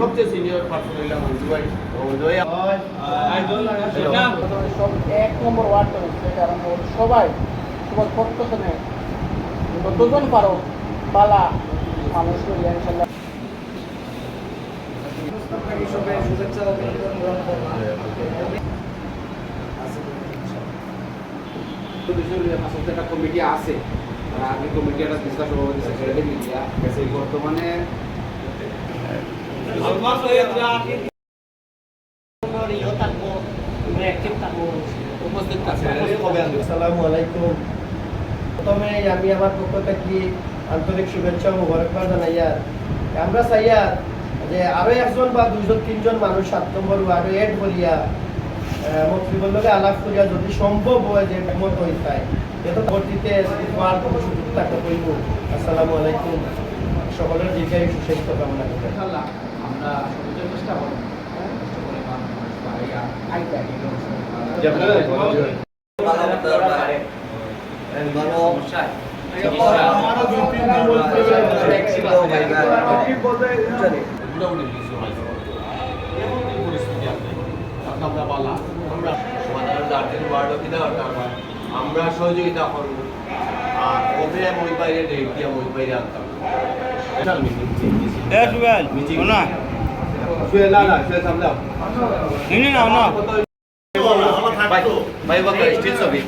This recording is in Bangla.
সবচেয়ে সিনিয়র পার্সন হইলাম মঞ্জু ভাই মঞ্জু ভাই এক নম্বর ওয়ার্ড থেকে আরম্ভ সবাই। সবার প্রত্যেকনে যতজন পারো? বালা মানুষ হইলে ইনশাল্লাহ। একটা কমিটি আছে আর আগে কমিটি একটা বিশ্লেষ সভাপতি সেক্রেটারি মিডিয়া বর্তমানে। প্রথমে আমি আমার পক্ষ থেকে আন্তরিক শুভেচ্ছা ও মোবারকবাদ জানাইয়া আমরা চাইয়া যে আরও একজন বা দুইজন, তিনজন মানুষ সাত নম্বর আরও এড করিয়া মন্ত্রীবর্গকে আলাপ করিয়া যদি সম্ভব হয় যে মত হয়ে যায়, এত পরবর্তীতে হওয়ার কোনো সুযোগ থাকে কইব আসসালামু আলাইকুম। সকলের দীর্ঘায়ু সুস্বাস্থ্য কামনা করি। আমরা সর্বোচ্চ চেষ্টা হ্যাঁ, করে মানুষ বাড়িয়া আইটা এগুলো সমস্যায় মোটামুটি কিছু হয়েছে এমন কি পরিস্থিতি আছে। আমরা সহযোগিতা করব। আর কবে মই বাইরে ডেট দিয়ে বাইরে আনতাম? না না না ভাই ভাই স্টিল ছবি